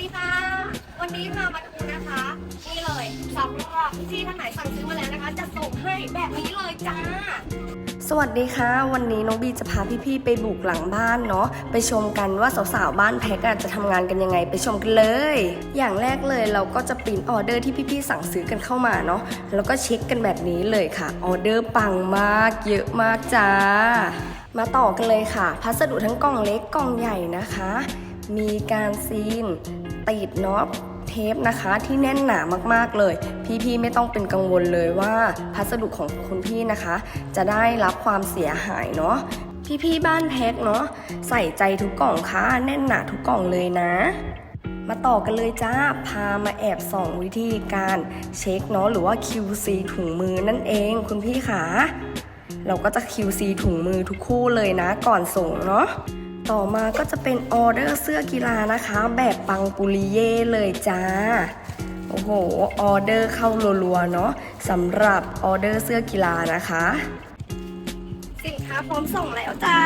ดีค่ะ วันนี้พามาดูนะคะ นี่เลยสำหรับที่ท่านไหนสั่งซื้อมาแล้วนะคะ จะส่งให้แบบนี้เลยจ้า สวัสดีค่ะ วันนี้น้องบีจะพาพี่ๆไปบุกหลังบ้านเนาะไปชมกันว่าสาวๆบ้านแพ็กจะทำงานกันยังไงไปชมกันเลย อย่างแรกเลยเราก็จะปริ้นออเดอร์ที่พี่ๆสั่งซื้อกันเข้ามาเนาะแล้วก็เช็คกันแบบนี้เลยค่ะออเดอร์ปังมากเยอะมากจ้า มาต่อกันเลยค่ะ พัสดุทั้งกล่องเล็กกล่องใหญ่นะคะ มีการซีนติดเนาะเทปนะคะที่แน่นหนามากๆเลย พี่ๆไม่ต้องเป็นกังวลเลยว่าพัสดุของคุณพี่นะคะ จะได้รับความเสียหายเนาะพี่ๆบ้านแพ็คเนาะใส่ใจทุกกล่องค่ะแน่นหนาทุกกล่องเลยนะ มาต่อกันเลยจ้าพามาแอบส่องวิธีการเช็คเนาะหรือว่า QC ถุงมือนั่นเองคุณพี่ขาเราก็จะ QC ถุงมือทุกคู่เลยนะก่อนส่งเนาะ ต่อมาก็จะเป็นออเดอร์เสื้อกีฬานะคะ แบบปังปุริเย่เลยจ้า โอ้โห ออเดอร์เข้ารัวๆ เนาะสำหรับออเดอร์เสื้อกีฬานะคะ สินค้าพร้อมส่งแล้วจ้า